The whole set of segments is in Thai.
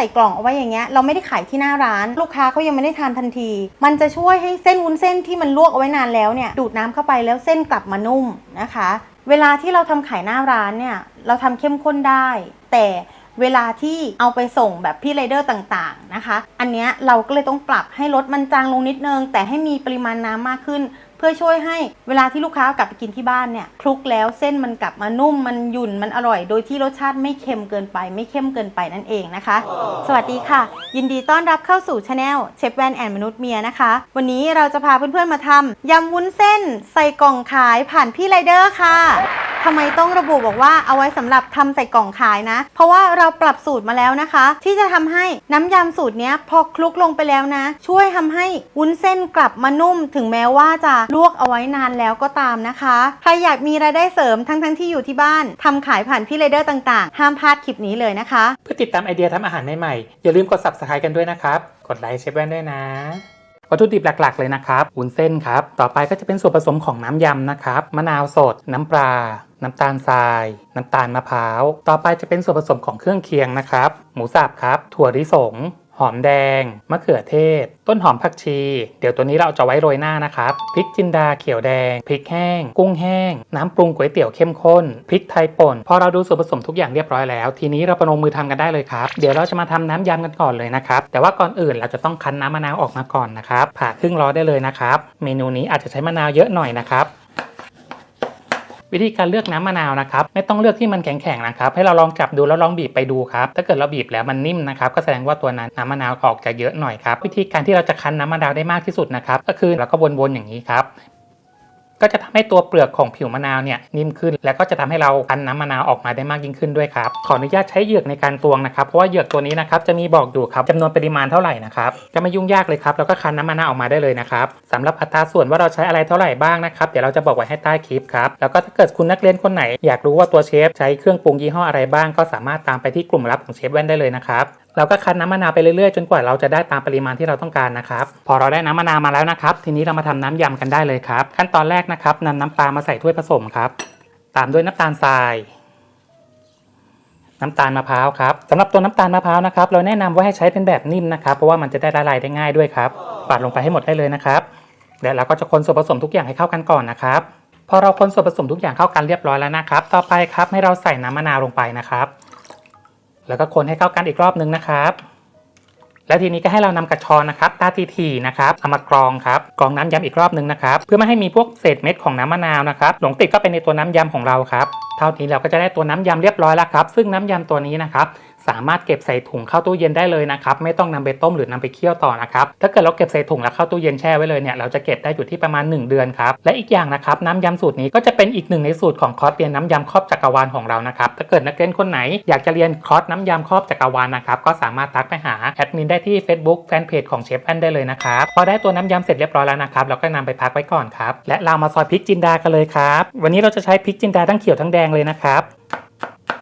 ส่กล่องเอาไว้อย่างเงี้ยเราไม่ได้ขายที่หน้าร้าน ลูกค้าเขายังไม่ได้ทานทันที มันจะช่วยให้เส้นวุ้นเส้นที่มันลวกเอาไว้นานแล้วเนี่ยดูดน้ำเข้าไปแล้วเส้นกลับมานุ่มนะคะ เวลาที่เราทำขายหน้าร้านเนี่ยเราทำเข้มข้นได้ แต่เวลาที่เอาไปส่งแบบพี่ไรเดอร์ต่างๆนะคะ อันเนี้ยเราก็เลยต้องปรับให้รสมันจางลงนิดนึง แต่ให้มีปริมาณน้ำมากขึ้น เพื่อช่วยให้เวลาที่ลูกค้ากลับไปกินที่บ้านเนี่ยคลุกแล้วเส้นมันกลับมานุ่มมันหยุ่นมันอร่อย โดยที่รสชาติไม่เค็มเกินไป ไม่เข้มเกินไปนั่นเองนะคะ สวัสดีค่ะ ยินดีต้อนรับเข้าสู่ช anel เชฟแวนแอนมนุษย์เมียนะคะ วันนี้เราจะพาเพื่อนๆมาทำยำวุ้นเส้น ใส่กล่องขายผ่านพี่ไรเดอร์ค่ะ ทำไมต้องระบุบอกว่าเอาไว้สำหรับทำใส่กล่องขายนะ เพราะว่าเราปรับสูตรมาแล้วนะคะ ที่จะทำให้น้ำยำสูตรนี้พอคลุกลงไปแล้วนะ ช่วยทำให้วุ้นเส้นกลับมานุ่ม ถึงแม้ว่าจะลวกเอาไว้นานแล้วก็ตามนะคะ ใครอยากมีรายได้เสริมทั้งๆที่อยู่ที่บ้านทำขายผ่านพี่ไรเดอร์ต่างๆ ห้ามพลาดคลิปนี้เลยนะคะ เพื่อติดตามไอเดียทำอาหารใหม่ๆอย่าลืมกด subscribe กันด้วยนะครับ กดไลค์เชฟแว่นด้วยนะ วัตถุดิบหลักๆ เลยนะครับวุ้นเส้นครับ ต่อไปก็จะเป็นส่วนผสมของน้ำยำนะครับ มะนาวสด น้ำปลา น้ำตาลทราย น้ำตาลมะพร้าว ต่อไปจะเป็นส่วนผสมของเครื่องเคียงนะครับ หมูสับครับ ถั่วลิสง หอมแดง มะเขือเทศ ต้นหอมผักชี เดี๋ยวตัวนี้เราจะไว้โรยหน้านะครับพริกจินดาเขียวแดงพริกแห้ง กุ้งแห้ง น้ำปรุงก๋วยเตี๋ยวเข้มข้นพริกไทยป่นพอเราดูส่วนผสมทุกอย่างเรียบร้อยแล้ว ทีนี้เราประนมมือทำกันได้เลยครับ เดี๋ยวเราจะมาทำน้ำยำกันก่อนเลยนะครับแต่ว่าก่อนอื่นเราจะต้องคั้นน้ำมะนาวออกมาก่อนนะครับผ่าครึ่งล้อได้เลยนะครับเมนูนี้อาจจะใช้มะนาวเยอะหน่อยนะครับ วิธีการเลือกน้ำมะนาวนะครับไม่ต้องเลือกที่มันแข็งๆนะครับให้เราลองจับดูแล้วลองบีบไปดูครับถ้าเกิดเราบีบแล้วมันนิ่มนะครับก็แสดงว่าตัวนั้นน้ำมะนาวออกจะเยอะหน่อยครับวิธีการที่เราจะคั้นน้ำมะนาวได้มากที่สุดนะครับก็คือเราก็วนๆอย่างนี้ครับ ก็จะทำให้ตัวเปลือกของผิวมะนาวเนี่ยนิ่มขึ้น แล้วก็จะทำให้เราคั้นน้ำมะนาวออกมาได้มากยิ่งขึ้นด้วยครับขออนุญาตใช้เหยือกในการตวงนะครับเพราะว่าเหยือกตัวนี้นะครับจะมีบอกอยู่ครับจำนวนปริมาณเท่าไหร่นะครับจะไม่ยุ่งยากเลยครับแล้วก็คั้นน้ำมะนาวออกมาได้เลยนะครับสำหรับอัตราส่วนว่าเราใช้อะไรเท่าไหร่บ้างนะครับเดี๋ยวเราจะบอกไว้ให้ใต้คลิปครับแล้วก็ถ้าเกิดคุณนักเรียนคนไหน อยากรู้ว่าตัวเชฟใช้เครื่องปรุงยี่ห้ออะไรบ้าง ก็สามารถตามไปที่กลุ่มลับของเชฟแว่นได้เลยนะครับเราก็คั้นน้ำมะนาวไปเรื่อยๆ จนกว่าเราจะได้ตามปริมาณที่เราต้องการนะครับ พอเราได้น้ำมะนาวมาแล้วนะครับ ทีนี้เรามาทำน้ำยำกันได้เลยครับ ขั้นตอนแรกนะครับนำน้ำปลามาใส่ถ้วยผสมครับ ตามด้วยน้ำตาลทราย น้ำตาลมะพร้าวครับสำหรับตัวน้ำตาลมะพร้าวนะครับ เราแนะนำว่าให้ใช้เป็นแบบนิ่มนะครับ เพราะว่ามันจะได้ละลายได้ง่ายด้วยครับปาดลงไปให้หมดได้เลยนะครับแล้วเราก็จะคนส่วนผสมทุกอย่างให้เข้ากันก่อนนะครับพอเราคนส่วนผสมทุกอย่างเข้ากันเรียบร้อยแล้วนะครับ ต่อไปครับให้เราใส่น้ำมะนาวลงไปนะครับ แล้วก็คนให้เข้ากันอีกรอบนึงนะครับ และทีนี้ก็ให้เรานำกระชอนนะครับตาทีทีนะครับเอามากรองครับกรองน้ำยำอีกรอบนึงนะครับ เพื่อไม่ให้มีพวกเศษเม็ดของน้ำมะนาวนะครับหลงติดก็ไปในตัวน้ำยำของเราครับ เท่านี้เราก็จะได้ตัวน้ำยำเรียบร้อยแล้วครับ ซึ่งน้ำยำตัวนี้นะครับ สามารถเก็บใส่ถุงเข้าตู้เย็นได้เลยนะครับไม่ต้องนำไปต้มหรือนำไปเคี่ยวต่อนะครับถ้าเกิดเราเก็บใส่ถุงแล้วเข้าตู้เย็นแช่ไว้เลยเนี่ยเราจะเก็บได้อยู่ที่ประมาณ 1 เดือนครับและอีกอย่างนะครับน้ำยำสูตรนี้ก็จะเป็นอีกหนึ่งในสูตรของคอร์สเรียนน้ำยำครอบจักรวาลของเรานะครับถ้าเกิดนักเรียนคนไหนอยากจะเรียนคอร์สน้ำยำครอบจักรวาลนะครับก็สามารถทักไปหาแอดมินได้ที่ Facebook แฟนเพจของเชฟแอนได้เลยนะครับพอได้ตัวน้ำยำเสร็จเรียบร้อยแล้วนะครับเราก็นำไปพักไว้ก่อนครับและเรามาซอยพริกจินดากันเลยครับวันนี้เราจะใช้พริกจินดาทั้งเขียวทั้งแดงเลยนะครับ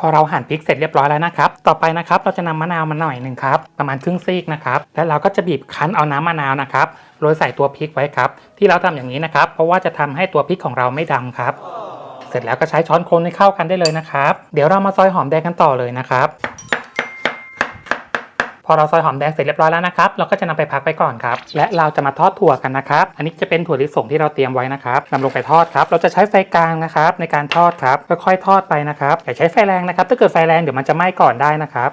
พอเราหั่นพริกเสร็จเรียบร้อยแล้วนะครับ ต่อไปนะครับเราจะนำมะนาวมาหน่อยหนึ่งครับประมาณครึ่งซีกนะครับแล้วเราก็จะบีบคั้นเอาน้ำมะนาวนะครับโรยใส่ตัวพริกไว้ครับ ที่เราทำอย่างนี้นะครับ เพราะว่าจะทำให้ตัวพริกของเราไม่ดำครับ เสร็จแล้วก็ใช้ช้อนคนให้เข้ากันได้เลยนะครับ เดี๋ยวเรามาซอยหอมแดงกันต่อเลยนะครับ พอเราซอยหอมแดงเสร็จเรียบร้อยแล้วนะครับ เราก็จะนำไปพักไปก่อนครับ และเราจะมาทอดถั่วกันนะครับ อันนี้จะเป็นถั่วลิสงที่เราเตรียมไว้นะครับนำลงไปทอดครับ เราจะใช้ไฟกลางนะครับ ในการทอดครับค่อยๆทอดไปนะครับอย่าใช้ไฟแรงนะครับ ถ้าเกิดไฟแรงเดี๋ยวมันจะไหม้ก่อนได้นะครับ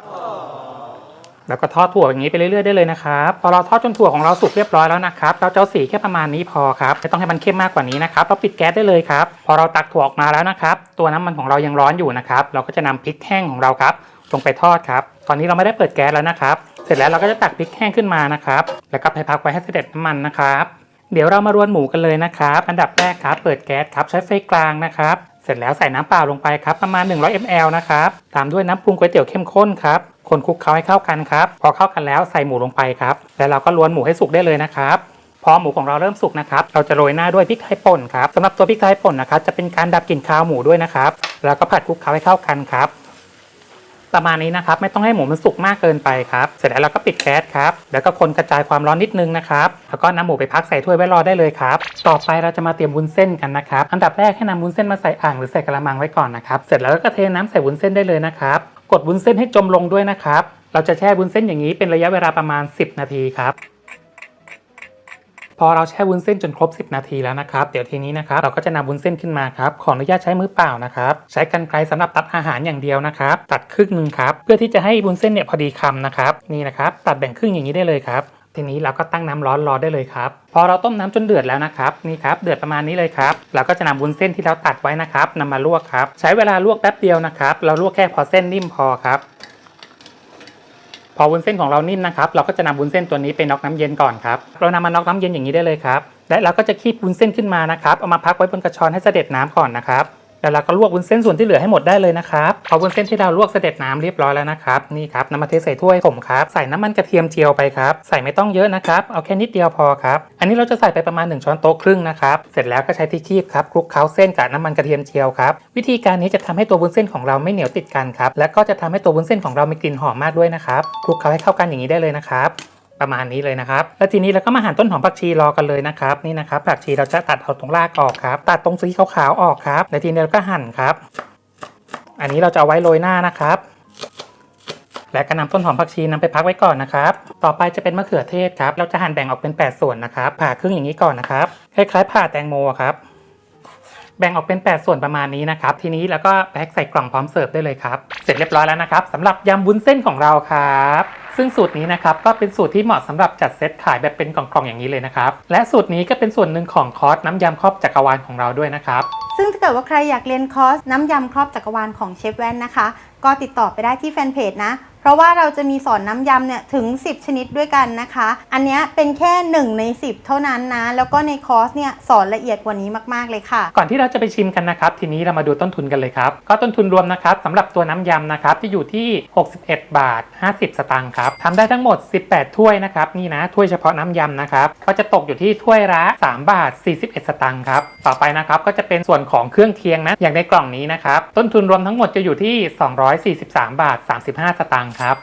แล้วก็ทอดถั่วอย่างนี้ไปเรื่อยๆได้เลยนะครับ พอเราทอดจนถั่วของเราสุกเรียบร้อยแล้วนะครับ เราจะเอาสีแค่ประมาณนี้พอครับไม่ต้องให้มันเข้มมากกว่านี้นะครับเราปิดแก๊สได้เลยครับ พอเราตักถั่วออกมาแล้วนะครับ ตัวน้ำมันของเรายังร้อนอยู่นะครับ เราก็จะนำพริกแห้งของเราครับ ลงไปทอดครับ ตอนนี้เราไม่ได้เปิดแก๊สแล้วนะครับ เสร็จแล้วเราก็จะตักพริกแห้งขึ้นมานะครับ แล้วก็ไปพักไว้ให้เสด็จน้ำมันนะครับ เดี๋ยวเรามารวนหมูกันเลยนะครับ อันดับแรกครับ เปิดแก๊สครับใช้ไฟกลางนะครับ เสร็จแล้วใส่น้ำเปล่าลงไปครับประมาณ 100 ml นะครับ ตามด้วยน้ำปรุงก๋วยเตี๋ยวเข้มข้นครับ คนคลุกเคล้าให้เข้ากันครับ พอเข้ากันแล้วใส่หมูลงไปครับ แล้วเราก็ล้วนหมูให้สุกได้เลยนะครับพอหมูของเราเริ่มสุกนะครับ เราจะโรยหน้าด้วยพริกไทยป่นครับสำหรับตัวพริกไทยป่นนะครับ จะเป็นการดับกลิ่นคาวหมูด้วยนะครับ แล้วก็ผัดคลุกเคล้าให้เข้ากันครับ ประมาณนี้นะครับ ไม่ต้องให้หมูมันสุกมากเกินไปครับ เสร็จแล้วเราก็ปิดแก๊สครับ แล้วก็คนกระจายความร้อนนิดนึงนะครับ แล้วก็นำหมูไปพักใส่ถ้วยไว้รอได้เลยครับ ต่อไปเราจะมาเตรียมวุ้นเส้นกันนะครับ อันดับแรกให้นำวุ้นเส้นมาใส่อ่างหรือใส่กระมังไว้ก่อนนะครับ เสร็จแล้วก็เทน้ำใส่วุ้นเส้นได้เลยนะครับ กดวุ้นเส้นให้จมลงด้วยนะครับ เราจะแช่วุ้นเส้นอย่างนี้เป็นระยะเวลาประมาณ 10 นาทีครับ พอเราแช่วุ้นเส้นจนครบ 10 นาทีแล้วนะครับเดี๋ยวทีนี้นะครับเราก็จะนำวุ้นเส้นขึ้นมาครับขออนุญาตใช้มือเปล่านะครับใช้กรรไกรสำหรับตัดอาหารอย่างเดียวนะครับตัดครึ่งหนึ่งครับเพื่อที่จะให้วุ้นเส้นเนี่ยพอดีคำนะครับนี่นะครับตัดแบ่งครึ่งอย่างนี้ได้เลยครับทีนี้เราก็ตั้งน้ำร้อนรอได้เลยครับ พอเราต้มน้ำจนเดือดแล้วนะครับนี่ครับเดือดประมาณนี้เลยครับเราก็จะนำวุ้นเส้นที่เราตัดไว้นะครับนำมาลวกครับ ใช้เวลาลวกแป๊บเดียวนะครับ เราลวกแค่พอเส้นนิ่มพอครับ พอวุ้นเส้นของเรานิ่มนะครับ เราก็จะนำวุ้นเส้นตัวนี้ไปน็อกน้ำเย็นก่อนครับ เรานำมาน็อกน้ำเย็นอย่างนี้ได้เลยครับ และเราก็จะคีบวุ้นเส้นขึ้นมานะครับ เอามาพักไว้บนกระชอนให้เสด็จน้ำก่อนนะครับ แล้วเราก็ลวกวุ้นเส้นส่วนที่เหลือให้หมดได้เลยนะครับพอวุ้นเส้นที่เราลวกเสด็จน้ำเรียบร้อยแล้วนะครับนี่ครับนำมาเทใส่ถ้วยผมครับใส่น้ำมันกระเทียมเจียวไปครับใส่ไม่ต้องเยอะนะครับเอาแค่นิดเดียวพอครับอันนี้เราจะใส่ไปประมาณ 1 ช้อนโต๊ะครึ่งนะครับเสร็จแล้วก็ใช้ที่คีบครับคลุกเคล้าเส้นกับน้ำมันกระเทียมเจียวครับวิธีการนี้จะทำให้ตัววุ้นเส้นของเราไม่เหนียวติดกันครับและก็จะทำให้ตัววุ้นเส้นของเรามีกลิ่นหอมมากด้วยนะครับคลุกเคล้าให้เข้ากันอย่างนี้ได้เลยนะครับ ประมาณนี้เลยนะครับ แล้วทีนี้เราก็มาหั่นต้นหอมผักชีรอกันเลยนะครับนี่นะครับผักชีเราจะตัดเอาตรงรากออกครับ ตัดตรงสีขาวๆออกครับแล้วทีนี้เราก็หั่นครับ อันนี้เราจะเอาไว้โรยหน้านะครับ และก็นำต้นหอมผักชีนำไปพักไว้ก่อนนะครับ ต่อไปจะเป็นมะเขือเทศครับ เราจะหั่นแบ่งออกเป็น 8 ส่วนนะครับ ผ่าครึ่งอย่างนี้ก่อนนะครับคล้ายๆผ่าแตงโมครับแบ่งออกเป็น 8 ส่วนประมาณนี้นะครับ ทีนี้แล้วก็แพ็คใส่กล่องพร้อมเสิร์ฟได้เลยครับ เสร็จเรียบร้อยแล้วนะครับสำหรับยำวุ้นเส้นของเราครับ ซึ่งสูตรนี้นะครับก็เป็นสูตรที่เหมาะสำหรับจัดเซตขายแบบเป็นกล่องๆอย่างนี้เลยนะครับ และสูตรนี้ก็เป็นส่วนหนึ่งของคอร์สน้ำยำครอบจักรวาลของเราด้วยนะครับ ซึ่งถ้าเกิดว่าใครอยากเรียนคอร์สน้ำยำครอบจักรวาลของเชฟแว่นนะคะ ก็ติดต่อไปได้ที่แฟนเพจนะ เพราะว่าเราจะมีสอนน้ำยำเนี่ยถึง 10 ชนิดด้วยกันนะคะ อันนี้เป็นแค่ 1 ใน 10 เท่านั้นนะ แล้วก็ในคอร์สเนี่ยสอนละเอียดกว่านี้มากๆเลยค่ะ ก่อนที่เราจะไปชิมกันนะครับ ทีนี้เรามาดูต้นทุนกันเลยครับ ก็ต้นทุนรวมนะครับสำหรับตัวน้ำยำนะครับที่อยู่ที่ 61 บาท 50 สตางค์ครับทำได้ทั้งหมด 18 ถ้วยนะครับนี่นะถ้วยเฉพาะน้ำยำนะครับก็จะตกอยู่ที่ถ้วยละ 3 บาท 41 สตางค์ครับต่อไปนะครับก็จะเป็นส่วนของเครื่องเคียงนะอย่างในกล่องนี้นะครับต้นทุนรวมทั้งหมดจะอยู่ที่ 243 บาท 35 สตางค์ครับ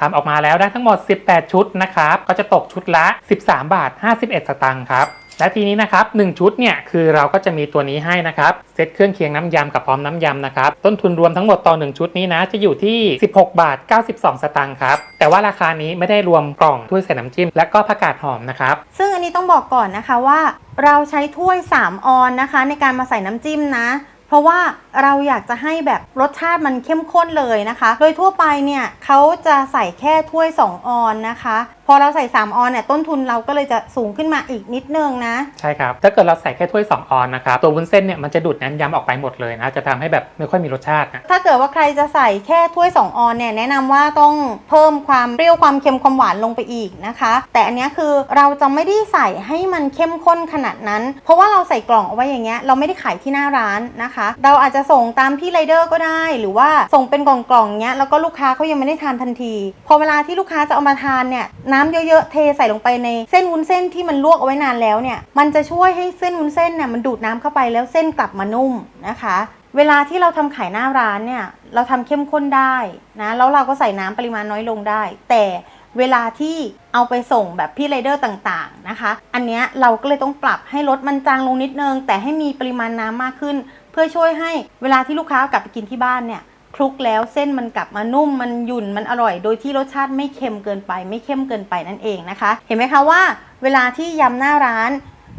ทำออกมาแล้วได้ทั้งหมด 18 ชุดนะครับ ก็จะตกชุดละ 13 บาท 51 สตางค์ครับ และทีนี้นะครับ 1 ชุดเนี่ย คือเราก็จะมีตัวนี้ให้นะครับ เซตเครื่องเคียงน้ำยำกับพร้อมน้ำยำนะครับ ต้นทุนรวมทั้งหมดต่อ 1 ชุดนี้นะ จะอยู่ที่ 16 บาท 92 สตางค์ครับ แต่ว่าราคานี้ไม่ได้รวมกล่องถ้วยใส่น้ำจิ้ม และก็ผักกาดหอมนะครับ ซึ่งอันนี้ต้องบอกก่อนนะคะว่า เราใช้ถ้วย 3 ออนนะคะ ในการมาใส่น้ำจิ้มนะ เพราะว่าเราอยากจะให้แบบรสชาติมันเข้มข้นเลยนะคะ โดยทั่วไปเนี่ยเขาจะใส่แค่ถ้วย 2 ออนนะคะ พอเราใส่ 3 ออนเนี่ยต้นทุนเราก็เลยจะสูงขึ้นมาอีกนิดนึงนะ ใช่ครับ ถ้าเกิดเราใส่แค่ถ้วย 2 ออนนะครับตัววุ้นเส้นเนี่ยมันจะดูดน้ำยำออกไปหมดเลยนะจะทำให้แบบไม่ค่อยมีรสชาตินะถ้าเกิดว่าใครจะใส่แค่ถ้วย 2 ออนเนี่ยแนะนำว่าต้องเพิ่มความเปรี้ยวความเค็มความหวานลงไปอีกนะคะ แต่อันเนี้ยคือเราจะไม่ได้ใส่ให้มันเข้มข้นขนาดนั้น เพราะว่าเราใส่กล่องเอาไว้อย่างเงี้ยเราไม่ได้ขายที่หน้าร้านนะคะ เราอาจจะส่งตามพี่ไรเดอร์ก็ได้หรือว่าส่งเป็นกล่องๆเงี้ยแล้วก็ลูกค้าเขายังไม่ได้ทานทันที พอเวลาที่ลูกค้าจะเอามาทานเนี่ยน้น้ำเยอะๆ เทใส่ลงไปในเส้นวุ้นเส้นที่มันลวกเอาไว้นานแล้วเนี่ย มันจะช่วยให้เส้นวุ้นเส้นเนี่ยมันดูดน้ำเข้าไปแล้วเส้นกลับมานุ่มนะคะ เวลาที่เราทำขายหน้าร้านเนี่ย เราทำเข้มข้นได้นะ แล้วเราก็ใส่น้ำปริมาณน้อยลงได้ แต่เวลาที่เอาไปส่งแบบพี่ไรเดอร์ต่างๆนะคะ อันเนี้ยเราก็เลยต้องปรับให้ลดมันจางลงนิดนึง แต่ให้มีปริมาณน้ำมากขึ้น เพื่อช่วยให้เวลาที่ลูกค้ากลับไปกินที่บ้านเนี่ย คลุกแล้วเส้นมันกลับมานุ่มมันหยุ่นมันอร่อย โดยที่รสชาติไม่เค็มเกินไป ไม่เข้มเกินไปนั่นเองนะคะ เห็นไหมคะว่า เวลาที่ยำหน้าร้าน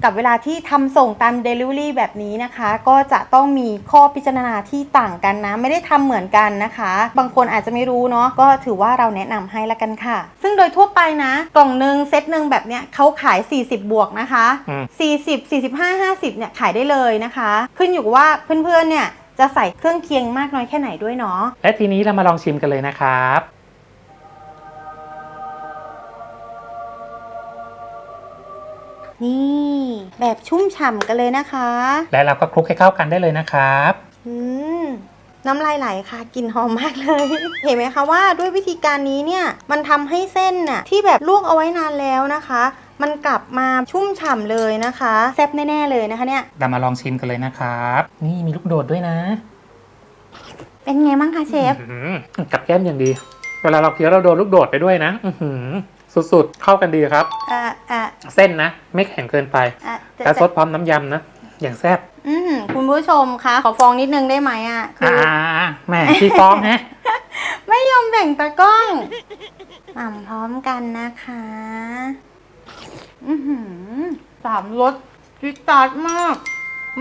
กับเวลาที่ทำส่งตาม Delivery แบบนี้นะคะ ก็จะต้องมีข้อพิจารณาที่ต่างกันนะ ไม่ได้ทำเหมือนกันนะคะ บางคนอาจจะไม่รู้เนาะก็ถือว่าเราแนะนำให้ละกันค่ะ ซึ่งโดยทั่วไปนะ กล่องหนึ่งเซตหนึ่งแบบเนี้ยเขาขาย 40 บวกนะคะอืม40 45 50เนี่ยขายได้เลยนะคะ ขึ้นอยู่กับว่าเพื่อนๆเนี่ย จะใส่เครื่องเคียงมากน้อยแค่ไหนด้วยเนาะและทีนี้เรามาลองชิมกันเลยนะครับนี่แบบชุ่มฉ่ำกันเลยนะคะ และเราก็คลุกให้เข้ากันได้เลยนะครับอืมน้ำลายไหลค่ะกลิ่นหอมมากเลย เห็นไหมคะว่าด้วยวิธีการนี้เนี่ยมันทำให้เส้นน่ะที่แบบลวกเอาไว้นานแล้วนะคะ มันกลับมาชุ่มฉ่ำเลยนะคะแซ่บแน่ๆเลยนะคะเนี่ยเรามาลองชิมกันเลยนะครับ นี่มีลูกโดดด้วยนะเป็นไงบ้างคะเชฟอื้อหือกับแก้มอย่างดี เวลาเราเคี้ยวเราโดนลูกโดดไปด้วยนะอื้อหือสุดๆ เข้ากันดีครับ อ่าอ่าเส้นนะ ไม่แข็งเกินไปอ่าจะแล้วซดพร้อมน้ำยำนะ อย่างแซ่บอืมคุณผู้ชมคะขอฟองนิดนึงได้ไหมอะคือ่าอแหมพี่ฟ้องฮะ ไม่ยอมแบ่งตากล้องหม่ำพร้อมกันนะคะ อือหือสามรสจิตาดมาก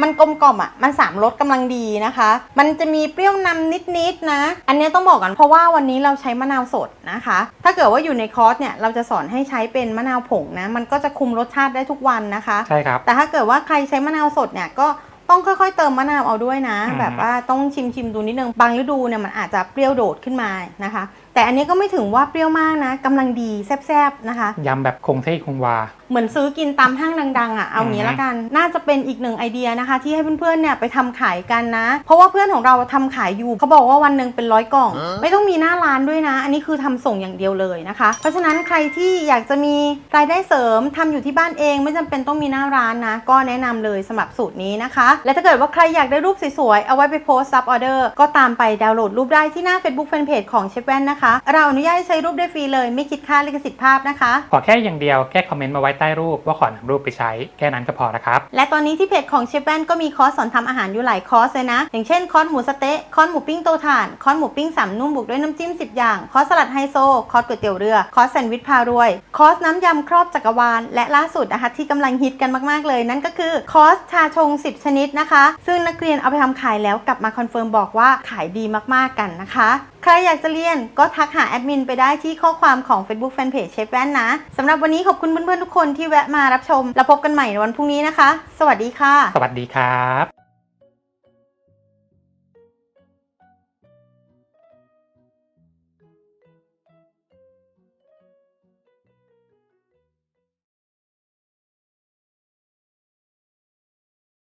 มันกลมกล่อมอะ มันสามรสกำลังดีนะคะ มันจะมีเปรี้ยวนำนิดๆนะ อันเนี้ยต้องบอกกันเพราะว่าวันนี้เราใช้มะนาวสดนะคะ ถ้าเกิดว่าอยู่ในคอร์สเนี่ยเราจะสอนให้ใช้เป็นมะนาวผงนะ มันก็จะคุมรสชาติได้ทุกวันนะคะ ใช่ครับ แต่ถ้าเกิดว่าใครใช้มะนาวสดเนี่ยก็ต้องค่อยๆ เติมมะนาวเอาด้วยนะ อืม แบบว่าต้องชิมชิมๆดูนิดนึง บางฤดูเนี่ยมันอาจจะเปรี้ยวโดดขึ้นมานะคะ แต่อันนี้ก็ไม่ถึงว่าเปรี้ยวมากนะกำลังดีแซ่บๆนะคะ ยำแบบคงเส้คงวา เหมือนซื้อกินตามห้างดังๆอะเอางี้อืมละกัน น่าจะเป็นอีกหนึ่งไอเดียนะคะ ที่ให้เพื่อนๆเนี่ยไปทำขายกันนะ เพราะว่าเพื่อนของเราทำขายอยู่เขาบอกว่าวันหนึ่งเป็นร้อยกล่อง ไม่ต้องมีหน้าร้านด้วยนะ อันนี้คือทำส่งอย่างเดียวเลยนะคะ เพราะฉะนั้นใครที่อยากจะมีรายได้เสริมทำอยู่ที่บ้านเอง ไม่จำเป็นต้องมีหน้าร้านนะ ก็แนะนำเลยสำหรับสูตรนี้นะคะ และถ้าเกิดว่าใครอยากได้รูปสวยๆเอาไว้ไปโพสต์ซับออเดอร์ก็ตามไปดาวน์โหลดรูปได้ที่หน้า Facebook Fanpage ของเชฟแว่นนะคะ เราอนุญาตให้ใช้รูปได้ฟรีเลย ไม่คิดค่าลิขสิทธิ์ภาพนะคะ ขอแค่อย่างเดียวแค่คอมเมนต์มาไว้ใต้รูปว่าขอนำรูปไปใช้ แค่นั้นก็พอนะครับ และตอนนี้ที่เพจของเชฟแวนก็มีคอร์สสอนทำอาหารอยู่หลายคอร์สเลยนะ อย่างเช่นคอร์สหมูสเต๊ะคอร์สหมูปิ้งโตถ่านคอร์สหมูปิ้งสามนุ่มบุกด้วยน้ำจิ้ม 10 อย่าง คอร์สสลัดไฮโซ คอร์สก๋วยเตี๋ยวเรือ คอร์สแซนด์วิชพารวย คอร์สน้ำยำครอบจักรวาล และล่าสุดนะคะที่กำลังฮิตกันมากๆเลย นั่นก็คือคอร์สชาชง 10 ชนิดนะคะ ซึ่งนักเรียนเอาไปทำขายแล้วกลับมาคอนเฟิร์มบอกว่าขายดีมากๆกันนะคะใครอยากจะเรียนก็ทักหาแอดมินไปได้ที่ข้อความของ Facebook Fanpage เชฟแว่นนะ สำหรับวันนี้ขอบคุณเพื่อนๆทุกคนที่แวะมารับชม แล้วพบกันใหม่ในวันพรุ่งนี้นะคะ สวัสดีค่ะ สวัสดีครับ